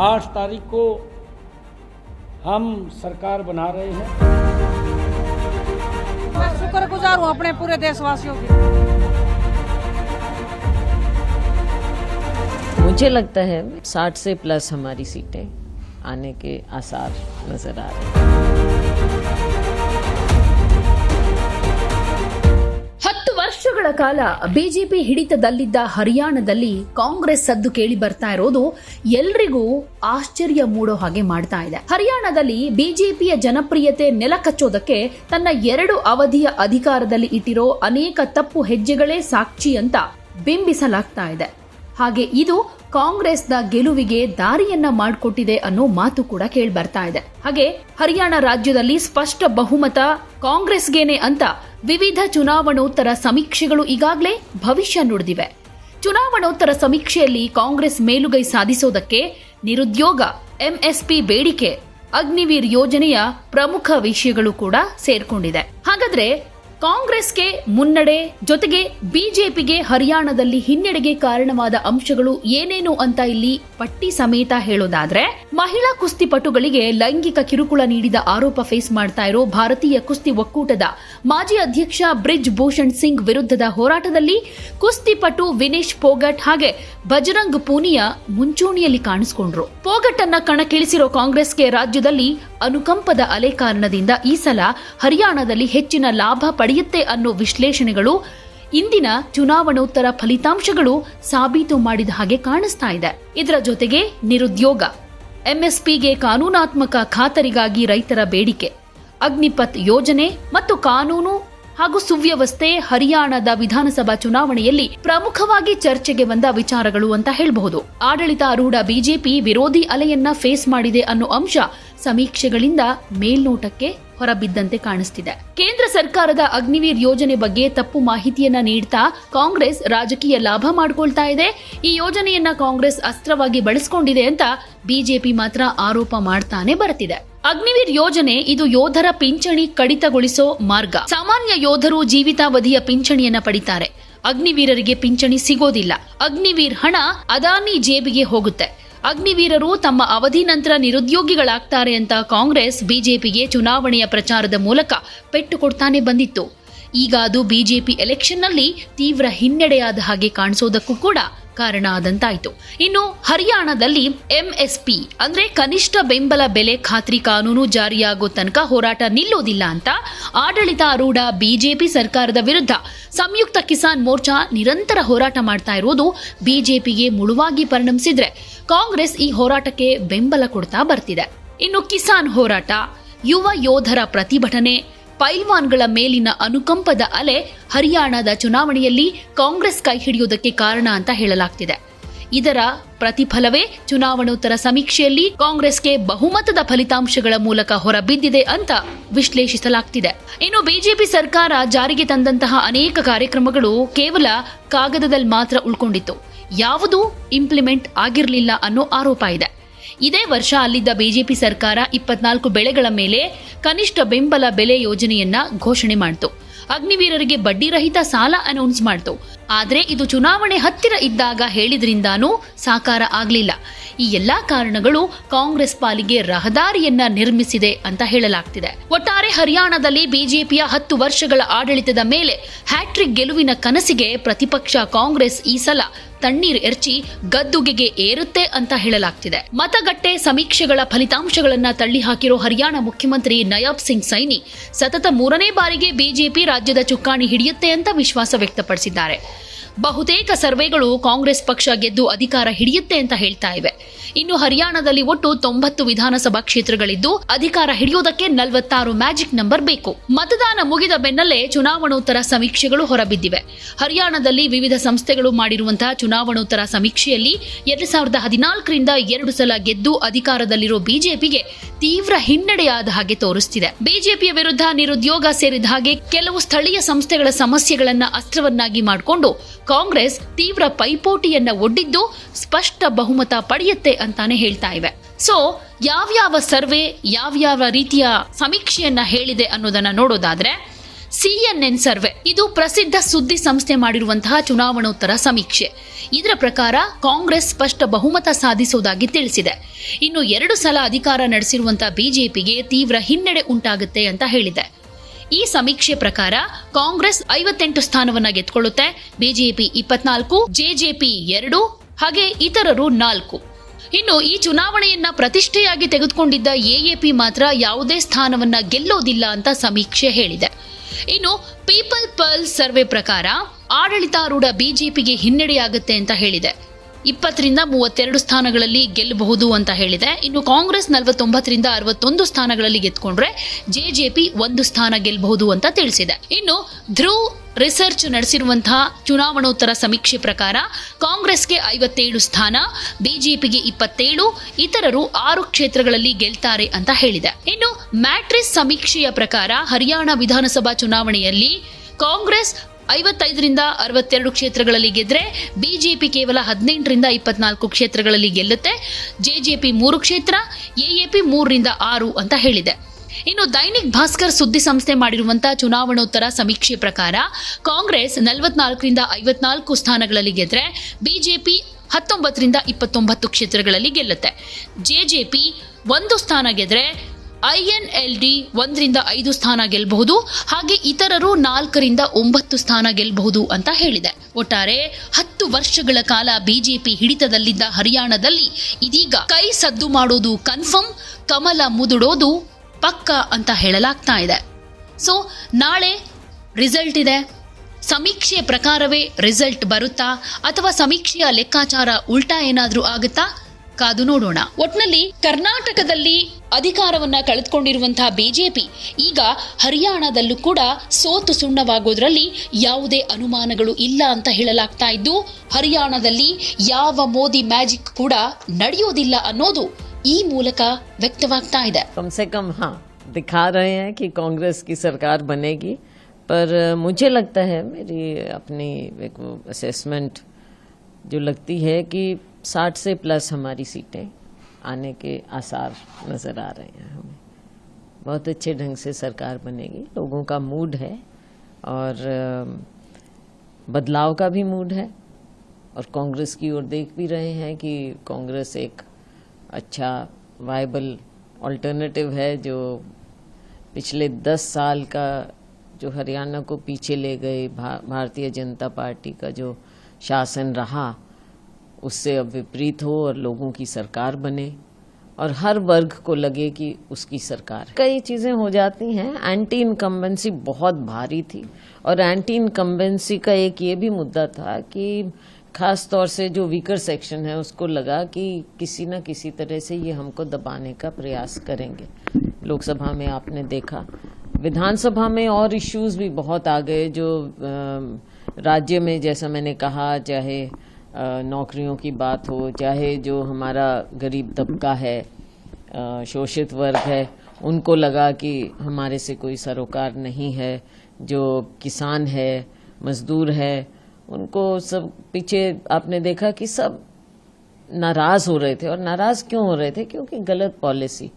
आठ तारीख को हम सरकार बना रहे हैं। मैं शुक्रगुजार हूँ अपने पूरे देशवासियों की। मुझे लगता है साठ से प्लस हमारी सीटें आने के आसार नज़र आ रहे हैं। ವರ್ಷಗಳ ಕಾಲ ಬಿಜೆಪಿ ಹಿಡಿತದಲ್ಲಿದ್ದ ಹರಿಯಾಣದಲ್ಲಿ ಕಾಂಗ್ರೆಸ್ ಸದ್ದು ಕೇಳಿ ಬರ್ತಾ ಇರೋದು ಎಲ್ರಿಗೂ ಆಶ್ಚರ್ಯ ಮೂಡೋ ಹಾಗೆ ಮಾಡ್ತಾ ಇದೆ. ಹರಿಯಾಣದಲ್ಲಿ ಬಿಜೆಪಿಯ ಜನಪ್ರಿಯತೆ ನೆಲ ಕಚ್ಚೋದಕ್ಕೆ ತನ್ನ ಎರಡು ಅವಧಿಯ ಅಧಿಕಾರದಲ್ಲಿ ಇಟ್ಟಿರೋ ಅನೇಕ ತಪ್ಪು ಹೆಜ್ಜೆಗಳೇ ಸಾಕ್ಷಿ ಅಂತ ಬಿಂಬಿಸಲಾಗ್ತಾ ಇದೆ. ಹಾಗೆ ಇದು ಕಾಂಗ್ರೆಸ್ನ ಗೆಲುವಿಗೆ ದಾರಿಯನ್ನ ಮಾಡಿಕೊಟ್ಟಿದೆ ಅನ್ನೋ ಮಾತು ಕೂಡ ಕೇಳಿ ಬರ್ತಾ ಇದೆ. ಹಾಗೆ ಹರಿಯಾಣ ರಾಜ್ಯದಲ್ಲಿ ಸ್ಪಷ್ಟ ಬಹುಮತ ಕಾಂಗ್ರೆಸ್ಗೇನೆ ಅಂತ ವಿವಿಧ ಚುನಾವಣೋತ್ತರ ಸಮೀಕ್ಷೆಗಳು ಈಗಾಗಲೇ ಭವಿಷ್ಯ ನುಡಿದಿವೆ. ಚುನಾವಣೋತ್ತರ ಸಮೀಕ್ಷೆಯಲ್ಲಿ ಕಾಂಗ್ರೆಸ್ ಮೇಲುಗೈ ಸಾಧಿಸೋದಕ್ಕೆ ನಿರುದ್ಯೋಗ, ಎಂಎಸ್ಪಿ ಬೇಡಿಕೆ, ಅಗ್ನಿವೀರ್ ಯೋಜನೆಯ ಪ್ರಮುಖ ವಿಷಯಗಳು ಕೂಡ ಸೇರ್ಕೊಂಡಿದೆ. ಹಾಗಾದ್ರೆ ಕಾಂಗ್ರೆಸ್ಗೆ ಮುನ್ನಡೆ, ಜೊತೆಗೆ ಬಿಜೆಪಿಗೆ ಹರಿಯಾಣದಲ್ಲಿ ಹಿನ್ನಡೆಗೆ ಕಾರಣವಾದ ಅಂಶಗಳು ಏನೇನು ಅಂತ ಇಲ್ಲಿ ಪಟ್ಟಿ ಸಮೇತ ಹೇಳೋದಾದ್ರೆ, ಮಹಿಳಾ ಕುಸ್ತಿಪಟುಗಳಿಗೆ ಲೈಂಗಿಕ ಕಿರುಕುಳ ನೀಡಿದ ಆರೋಪ ಫೇಸ್ ಮಾಡ್ತಾ ಇರೋ ಭಾರತೀಯ ಕುಸ್ತಿ ಒಕ್ಕೂಟದ ಮಾಜಿ ಅಧ್ಯಕ್ಷ ಬ್ರಿಜ್ ಭೂಷಣ್ ಸಿಂಗ್ ವಿರುದ್ಧದ ಹೋರಾಟದಲ್ಲಿ ಕುಸ್ತಿಪಟು ವಿನೇಶ್ ಪೋಗಟ್ ಹಾಗೆ ಬಜರಂಗ್ ಪೂನಿಯಾ ಮುಂಚೂಣಿಯಲ್ಲಿ ಕಾಣಿಸಿಕೊಂಡ್ರು. ಪೋಗಟ್ ಅನ್ನ ಕಣಕ್ಕಿಳಿಸಿರೋ ಕಾಂಗ್ರೆಸ್ಗೆ ರಾಜ್ಯದಲ್ಲಿ ಅನುಕಂಪದ ಅಲೆ ಕಾರಣದಿಂದ ಈ ಸಲ ಹರಿಯಾಣದಲ್ಲಿ ಹೆಚ್ಚಿನ ಲಾಭ ಪಡೆಯುತ್ತೆ ಅನ್ನೋ ವಿಶ್ಲೇಷಣೆಗಳು ಇಂದಿನ ಚುನಾವಣೋತ್ತರ ಫಲಿತಾಂಶಗಳು ಸಾಬೀತು ಮಾಡಿದ ಹಾಗೆ ಕಾಣಿಸ್ತಾ ಇದೆ. ಇದರ ಜೊತೆಗೆ ನಿರುದ್ಯೋಗ. ಎಂಎಸ್ಪಿಗೆ ಕಾನೂನಾತ್ಮಕ ಖಾತರಿಗಾಗಿ ರೈತರ ಬೇಡಿಕೆ. ಅಗ್ನಿಪಥ್ ಯೋಜನೆ ಮತ್ತು ಕಾನೂನು ಹಾಗೂ ಸುವ್ಯವಸ್ಥೆ ಹರಿಯಾಣದ ವಿಧಾನಸಭಾ ಚುನಾವಣೆಯಲ್ಲಿ ಪ್ರಮುಖವಾಗಿ ಚರ್ಚೆಗೆ ಬಂದ ವಿಚಾರಗಳು ಅಂತ ಹೇಳಬಹುದು. ಆಡಳಿತಾರೂಢ ಬಿಜೆಪಿ ವಿರೋಧಿ ಅಲೆಯನ್ನ ಫೇಸ್ ಮಾಡಿದೆ ಅನ್ನೋ ಅಂಶ ಸಮೀಕ್ಷೆಗಳಿಂದ ಮೇಲ್ನೋಟಕ್ಕೆ ಹೊರಬಿದ್ದಂತೆ ಕಾಣಿಸ್ತಿದೆ. ಕೇಂದ್ರ ಸರ್ಕಾರದ ಅಗ್ನಿವೀರ್ ಯೋಜನೆ ಬಗ್ಗೆ ತಪ್ಪು ಮಾಹಿತಿಯನ್ನ ನೀಡ್ತಾ ಕಾಂಗ್ರೆಸ್ ರಾಜಕೀಯ ಲಾಭ ಮಾಡ್ಕೊಳ್ತಾ ಇದೆ. ಈ ಯೋಜನೆಯನ್ನ ಕಾಂಗ್ರೆಸ್ ಅಸ್ತ್ರವಾಗಿ ಬಳಸಿಕೊಂಡಿದೆ ಅಂತ ಬಿಜೆಪಿ ಮಾತ್ರ ಆರೋಪ ಮಾಡ್ತಾನೆ ಬರ್ತಿದೆ ಅಗ್ನಿವೀರ್ ಯೋಜನೆ ಇದು ಯೋಧರ ಪಿಂಚಣಿ ಕಡಿತಗೊಳಿಸೋ ಮಾರ್ಗ. ಸಾಮಾನ್ಯ ಯೋಧರು ಜೀವಿತಾವಧಿಯ ಪಿಂಚಣಿಯನ್ನ ಪಡಿತಾರೆ. ಅಗ್ನಿವೀರರಿಗೆ ಪಿಂಚಣಿ ಸಿಗೋದಿಲ್ಲ. ಅಗ್ನಿವೀರ್ ಹಣ ಅದಾನಿ ಜೇಬಿಗೆ ಹೋಗುತ್ತೆ. ಅಗ್ನಿವೀರರು ತಮ್ಮ ಅವಧಿ ನಂತರ ನಿರುದ್ಯೋಗಿಗಳಾಗ್ತಾರೆ ಅಂತ ಕಾಂಗ್ರೆಸ್ ಬಿಜೆಪಿಗೆ ಚುನಾವಣೆಯ ಪ್ರಚಾರದ ಮೂಲಕ ಪೆಟ್ಟು ಕೊಡ್ತಾನೆ ಬಂದಿತ್ತು. ಈಗ ಅದು ಬಿಜೆಪಿ ಎಲೆಕ್ಷನ್ನಲ್ಲಿ ತೀವ್ರ ಹಿನ್ನಡೆಯಾದ ಹಾಗೆ ಕಾಣಿಸೋದಕ್ಕೂ ಕೂಡ ಕಾರಣ ಆದಂತಾಯಿತು. ಇನ್ನು ಹರಿಯಾಣದಲ್ಲಿ ಎಂಎಸ್ಪಿ, ಅಂದ್ರೆ ಕನಿಷ್ಠ ಬೆಂಬಲ ಬೆಲೆ ಖಾತ್ರಿ ಕಾನೂನು ಜಾರಿಯಾಗೋ ತನಕ ಹೋರಾಟ ನಿಲ್ಲೋದಿಲ್ಲ ಅಂತ ಆಡಳಿತಾರೂಢ ಬಿಜೆಪಿ ಸರ್ಕಾರದ ವಿರುದ್ಧ ಸಂಯುಕ್ತ ಕಿಸಾನ್ ಮೋರ್ಚಾ ನಿರಂತರ ಹೋರಾಟ ಮಾಡ್ತಾ ಇರುವುದು ಬಿಜೆಪಿಗೆ ಮುಳುವಾಗಿ ಪರಿಣಮಿಸಿದ್ರೆ ಕಾಂಗ್ರೆಸ್ ಈ ಹೋರಾಟಕ್ಕೆ ಬೆಂಬಲ ಕೊಡ್ತಾ ಬರ್ತಿದೆ. ಇನ್ನು ಕಿಸಾನ್ ಹೋರಾಟ, ಯುವ ಯೋಧರ ಪ್ರತಿಭಟನೆ ಪೈಲ್ವಾನ್ಗಳ ಮೇಲಿನ ಅನುಕಂಪದ ಅಲೆ ಹರಿಯಾಣದ ಚುನಾವಣೆಯಲ್ಲಿ ಕಾಂಗ್ರೆಸ್ ಕೈ ಹಿಡಿಯುವುದಕ್ಕೆ ಕಾರಣ ಅಂತ ಹೇಳಲಾಗ್ತಿದೆ. ಇದರ ಪ್ರತಿಫಲವೇ ಚುನಾವಣೋತ್ತರ ಸಮೀಕ್ಷೆಯಲ್ಲಿ ಕಾಂಗ್ರೆಸ್ಗೆ ಬಹುಮತದ ಫಲಿತಾಂಶಗಳ ಮೂಲಕ ಹೊರಬಿದ್ದಿದೆ ಅಂತ ವಿಶ್ಲೇಷಿಸಲಾಗ್ತಿದೆ. ಇನ್ನು ಬಿಜೆಪಿ ಸರ್ಕಾರ ಜಾರಿಗೆ ತಂದಂತಹ ಅನೇಕ ಕಾರ್ಯಕ್ರಮಗಳು ಕೇವಲ ಕಾಗದದಲ್ಲಿ ಮಾತ್ರ ಉಳ್ಕೊಂಡಿತ್ತು. ಯಾವುದೂ ಇಂಪ್ಲಿಮೆಂಟ್ ಆಗಿರಲಿಲ್ಲ ಅನ್ನೋ ಆರೋಪ ಇದೆ. ಇದೇ ವರ್ಷ ಅಲ್ಲಿದ್ದ ಬಿಜೆಪಿ ಸರ್ಕಾರ ಇಪ್ಪತ್ನಾಲ್ಕು ಬೆಳೆಗಳ ಮೇಲೆ ಕನಿಷ್ಠ ಬೆಂಬಲ ಬೆಲೆ ಯೋಜನೆಯನ್ನ ಘೋಷಣೆ ಮಾಡಿತು. ಅಗ್ನಿವೀರರಿಗೆ ಬಡ್ಡಿ ರಹಿತ ಸಾಲ ಅನೌನ್ಸ್ ಮಾಡಿತು. ಆದರೆ ಇದು ಚುನಾವಣೆ ಹತ್ತಿರ ಇದ್ದಾಗ ಹೇಳಿದ್ರಿಂದಾನೂ ಸಾಕಾರ ಆಗಲಿಲ್ಲ. ಈ ಎಲ್ಲಾ ಕಾರಣಗಳು ಕಾಂಗ್ರೆಸ್ ಪಾಲಿಗೆ ರಹದಾರಿಯನ್ನ ನಿರ್ಮಿಸಿದೆ ಅಂತ ಹೇಳಲಾಗ್ತಿದೆ. ಒಟ್ಟಾರೆ ಹರಿಯಾಣದಲ್ಲಿ ಬಿಜೆಪಿಯ ಹತ್ತು ವರ್ಷಗಳ ಆಡಳಿತದ ಮೇಲೆ ಹ್ಯಾಟ್ರಿಕ್ ಗೆಲುವಿನ ಕನಸಿಗೆ ಪ್ರತಿಪಕ್ಷ ಕಾಂಗ್ರೆಸ್ ಈ ಸಲ ತಣ್ಣೀರ್ ಎರಚಿ ಗದ್ದುಗೆಗೆ ಏರುತ್ತೆ ಅಂತ ಹೇಳಲಾಗ್ತಿದೆ. ಮತಗಟ್ಟೆ ಸಮೀಕ್ಷೆಗಳ ಫಲಿತಾಂಶಗಳನ್ನ ತಳ್ಳಿ ಹಾಕಿರೋ ಹರಿಯಾಣ ಮುಖ್ಯಮಂತ್ರಿ ನಯಾಬ್ ಸಿಂಗ್ ಸೈನಿ ಸತತ ಮೂರನೇ ಬಾರಿಗೆ ಬಿಜೆಪಿ ರಾಜ್ಯದ ಚುಕ್ಕಾಣಿ ಹಿಡಿಯುತ್ತೆ ಅಂತ ವಿಶ್ವಾಸ ವ್ಯಕ್ತಪಡಿಸಿದ್ದಾರೆ. ಬಹುತೇಕ ಸರ್ವೆಗಳು ಕಾಂಗ್ರೆಸ್ ಪಕ್ಷ ಗೆದ್ದು ಅಧಿಕಾರ ಹಿಡಿಯುತ್ತೆ ಅಂತ ಹೇಳ್ತಾ ಇವೆ. ಇನ್ನು ಹರಿಯಾಣದಲ್ಲಿ ಒಟ್ಟು ತೊಂಬತ್ತು ವಿಧಾನಸಭಾ ಕ್ಷೇತ್ರಗಳಿದ್ದು, ಅಧಿಕಾರ ಹಿಡಿಯೋದಕ್ಕೆ ನಲವತ್ತಾರು ಮ್ಯಾಜಿಕ್ ನಂಬರ್ ಬೇಕು. ಮತದಾನ ಮುಗಿದ ಬೆನ್ನಲ್ಲೇ ಚುನಾವಣೋತ್ತರ ಸಮೀಕ್ಷೆಗಳು ಹೊರಬಿದ್ದಿವೆ. ಹರಿಯಾಣದಲ್ಲಿ ವಿವಿಧ ಸಂಸ್ಥೆಗಳು ಮಾಡಿರುವಂತಹ ಚುನಾವಣೋತ್ತರ ಸಮೀಕ್ಷೆಯಲ್ಲಿ ಎರಡ್ ಸಾವಿರದ ಹದಿನಾಲ್ಕರಿಂದ ಎರಡು ಸಲ ಗೆದ್ದು ಅಧಿಕಾರದಲ್ಲಿರೋ ಬಿಜೆಪಿಗೆ ತೀವ್ರ ಹಿನ್ನಡೆಯಾದ ಹಾಗೆ ತೋರಿಸ್ತಿದೆ. ಬಿಜೆಪಿಯ ವಿರುದ್ಧ ನಿರುದ್ಯೋಗ ಸೇರಿದ ಹಾಗೆ ಕೆಲವು ಸ್ಥಳೀಯ ಸಂಸ್ಥೆಗಳ ಸಮಸ್ಯೆಗಳನ್ನ ಅಸ್ತ್ರವನ್ನಾಗಿ ಮಾಡಿಕೊಂಡು ಕಾಂಗ್ರೆಸ್ ತೀವ್ರ ಪೈಪೋಟಿಯನ್ನ ಒಡ್ಡಿದ್ದು ಸ್ಪಷ್ಟ ಬಹುಮತ ಪಡೆಯುತ್ತೆ ಅಂತಾನೆ ಹೇಳ್ತಾ ಇವೆ. ಸೊ ಯಾವ್ಯಾವ ಸರ್ವೆ, ಯಾವ್ಯಾವ ರೀತಿಯ ಸಮೀಕ್ಷೆಯನ್ನ ಹೇಳಿದೆ ಅನ್ನೋದನ್ನ ನೋಡೋದಾದ್ರೆ ಸಿಎನ್ಎನ್ ಸರ್ವೆ. ಇದು ಪ್ರಸಿದ್ಧ ಸುದ್ದಿ ಸಂಸ್ಥೆ ಮಾಡಿರುವಂತಹ ಚುನಾವಣೋತ್ತರ ಸಮೀಕ್ಷೆ. ಇದರ ಪ್ರಕಾರ ಕಾಂಗ್ರೆಸ್ ಸ್ಪಷ್ಟ ಬಹುಮತ ಸಾಧಿಸುವುದಾಗಿ ತಿಳಿಸಿದೆ. ಇನ್ನು ಎರಡು ಸಲ ಅಧಿಕಾರ ನಡೆಸಿರುವಂತಹ ಬಿಜೆಪಿಗೆ ತೀವ್ರ ಹಿನ್ನಡೆ ಉಂಟಾಗುತ್ತೆ ಅಂತ ಹೇಳಿದೆ. ಈ ಸಮೀಕ್ಷೆ ಪ್ರಕಾರ ಕಾಂಗ್ರೆಸ್ ಐವತ್ತೆಂಟು ಸ್ಥಾನವನ್ನ ಗೆದ್ಕೊಳ್ಳುತ್ತೆ ಬಿಜೆಪಿ ಇಪ್ಪತ್ನಾಲ್ಕು, ಜೆಜೆಪಿ ಎರಡು, ಹಾಗೆ ಇತರರು ನಾಲ್ಕು. ಇನ್ನು ಈ ಚುನಾವಣೆಯನ್ನ ಪ್ರತಿಷ್ಠೆಯಾಗಿ ತೆಗೆದುಕೊಂಡಿದ್ದ ಎಎಪಿ ಮಾತ್ರ ಯಾವುದೇ ಸ್ಥಾನವನ್ನ ಗೆಲ್ಲೋದಿಲ್ಲ ಅಂತ ಸಮೀಕ್ಷೆ ಹೇಳಿದೆ. ಇನ್ನು ಪೀಪಲ್ ಪರ್ಲ್ ಸರ್ವೆ ಪ್ರಕಾರ ಆಡಳಿತಾರೂಢ ಬಿಜೆಪಿಗೆ ಹಿನ್ನಡೆಯಾಗುತ್ತೆ ಅಂತ ಹೇಳಿದೆ. ಇಪ್ಪತ್ತರಿಂದ ಮೂವತ್ತೆರಡು ಸ್ಥಾನಗಳಲ್ಲಿ ಗೆಲ್ಲಬಹುದು ಅಂತ ಹೇಳಿದೆ. ಇನ್ನು ಕಾಂಗ್ರೆಸ್ ನಲವತ್ತೊಂಬತ್ತರಿಂದ ಅರವತ್ತೊಂದು ಸ್ಥಾನಗಳಲ್ಲಿ ಗೆದ್ಕೊಂಡ್ರೆ ಜೆಜೆಪಿ ಒಂದು ಸ್ಥಾನ ಗೆಲ್ಲಬಹುದು ಅಂತ ತಿಳಿಸಿದೆ. ಇನ್ನು ಧ್ರುವ್ ರಿಸರ್ಚ್ ನಡೆಸಿರುವಂತಹ ಚುನಾವಣೋತ್ತರ ಸಮೀಕ್ಷೆ ಪ್ರಕಾರ ಕಾಂಗ್ರೆಸ್ಗೆ ಐವತ್ತೇಳು ಸ್ಥಾನ, ಬಿಜೆಪಿಗೆ ಇಪ್ಪತ್ತೇಳು, ಇತರರು ಆರು ಕ್ಷೇತ್ರಗಳಲ್ಲಿ ಗೆಲ್ತಾರೆ ಅಂತ ಹೇಳಿದೆ. ಇನ್ನು ಮ್ಯಾಟ್ರಿಸ್ ಸಮೀಕ್ಷೆಯ ಪ್ರಕಾರ ಹರಿಯಾಣ ವಿಧಾನಸಭಾ ಚುನಾವಣೆಯಲ್ಲಿ ಕಾಂಗ್ರೆಸ್ ಐವತ್ತೈದರಿಂದ ಅರವತ್ತೆರಡು ಕ್ಷೇತ್ರಗಳಲ್ಲಿ ಗೆದ್ರೆ ಬಿಜೆಪಿ ಕೇವಲ ಹದಿನೆಂಟರಿಂದ ಇಪ್ಪತ್ನಾಲ್ಕು ಕ್ಷೇತ್ರಗಳಲ್ಲಿ ಗೆಲ್ಲುತ್ತೆ. ಜೆಜೆಪಿ ಮೂರು ಕ್ಷೇತ್ರ, ಎಎಪಿ ಮೂರರಿಂದ ಆರು ಅಂತ ಹೇಳಿದೆ. ಇನ್ನು ದೈನಿಕ್ ಭಾಸ್ಕರ್ ಸುದ್ದಿ ಸಂಸ್ಥೆ ಮಾಡಿರುವಂತಹ ಚುನಾವಣೋತ್ತರ ಸಮೀಕ್ಷೆ ಪ್ರಕಾರ ಕಾಂಗ್ರೆಸ್ ನಲವತ್ನಾಲ್ಕರಿಂದ ಐವತ್ನಾಲ್ಕು ಸ್ಥಾನಗಳಲ್ಲಿ ಗೆದ್ರೆ ಬಿಜೆಪಿ ಹತ್ತೊಂಬತ್ತರಿಂದ ಇಪ್ಪತ್ತೊಂಬತ್ತು ಕ್ಷೇತ್ರಗಳಲ್ಲಿ ಗೆಲ್ಲುತ್ತೆ. ಜೆಜೆಪಿ ಒಂದು ಸ್ಥಾನ ಗೆದ್ರೆ ಐಎನ್ಎಲ್ಡಿ ಒಂದರಿಂದ ಐದು ಸ್ಥಾನ ಗೆಲ್ಲಬಹುದು ಹಾಗೆ ಇತರರು ನಾಲ್ಕರಿಂದ ಒಂಬತ್ತು ಸ್ಥಾನ ಗೆಲ್ಲಬಹುದು ಅಂತ ಹೇಳಿದೆ. ಒಟ್ಟಾರೆ ಹತ್ತು ವರ್ಷಗಳ ಕಾಲ ಬಿಜೆಪಿ ಹಿಡಿತದಲ್ಲಿದ್ದ ಹರಿಯಾಣದಲ್ಲಿ ಇದೀಗ ಕೈ ಸದ್ದು ಮಾಡೋದು ಕನ್ಫರ್ಮ್ ಕಮಲ ಮುದುಡೋದು ಪಕ್ಕ ಅಂತ ಹೇಳಲಾಗ್ತಾ ಇದೆ. ಸೊ ನಾಳೆ ರಿಸಲ್ಟ್ ಇದೆ. ಸಮೀಕ್ಷೆಯ ಪ್ರಕಾರವೇ ರಿಸಲ್ಟ್ ಬರುತ್ತಾ ಅಥವಾ ಸಮೀಕ್ಷೆಯ ಲೆಕ್ಕಾಚಾರ ಉಲ್ಟಾ ಏನಾದರೂ ಆಗುತ್ತಾ? ಕಾದು ನೋಡೋಣ. ಒಟ್ನಲ್ಲಿ ಕರ್ನಾಟಕದಲ್ಲಿ ಅಧಿಕಾರವನ್ನ ಕಳೆದುಕೊಂಡಿರುವಂತಹ ಬಿಜೆಪಿ ಈಗ ಹರಿಯಾಣದಲ್ಲೂ ಕೂಡ ಸೋತು ಸುಣ್ಣವಾಗೋದ್ರಲ್ಲಿ ಯಾವುದೇ ಅನುಮಾನಗಳು ಇಲ್ಲ ಅಂತ ಹೇಳಲಾಗ್ತಾ ಇದ್ದು, ಹರಿಯಾಣದಲ್ಲಿ ಯಾವ ಮೋದಿ ಮ್ಯಾಜಿಕ್ ಕೂಡ ನಡೆಯೋದಿಲ್ಲ ಅನ್ನೋದು ಈ ಮೂಲಕ ವ್ಯಕ್ತವಾಗ್ತಾ ಇದೆ कम से कम हाँ दिखा रहे हैं कि कांग्रेस की सरकार बनेगी पर अ, मुझे लगता है मेरी अपनी एक असेसमेंट जो लगती है कि 60 से प्लस हमारी सीटें आने के आसार नज़र आ रहे हैं हमें बहुत अच्छे ढंग से सरकार बनेगी लोगों का मूड है और अ, बदलाव का भी मूड है और कांग्रेस की ओर देख भी रहे हैं कि कांग्रेस एक अच्छा वायबल अल्टरनेटिव है जो पिछले दस साल का जो हरियाणा को पीछे ले गए भा, भारतीय जनता पार्टी का जो शासन रहा उससे अब विपरीत हो और लोगों की सरकार बने और हर वर्ग को लगे कि उसकी सरकार कई चीज़ें हो जाती हैं। एंटी इनकम्बेंसी बहुत भारी थी और एंटी इनकम्बेंसी का एक ये भी मुद्दा था कि खास तौर से जो वीकर सेक्शन है, उसको लगा कि किसी न किसी तरह से ये हमको दबाने का प्रयास करेंगे। लोकसभा में आपने देखा। विधानसभा में और इश्यूज़ भी बहुत आ गए जो राज्य में जैसा मैंने कहा, चाहे नौकरियों की बात हो, चाहे जो हमारा गरीब तबका है शोषित वर्ग है, उनको लगा कि हमारे से कोई सरोकार नहीं है। जो किसान है, मजदूर है उनको सब पीछे आपने देखा कि सब नाराज़ हो रहे थे और नाराज़ क्यों हो रहे थे? क्योंकि गलत पॉलिसी।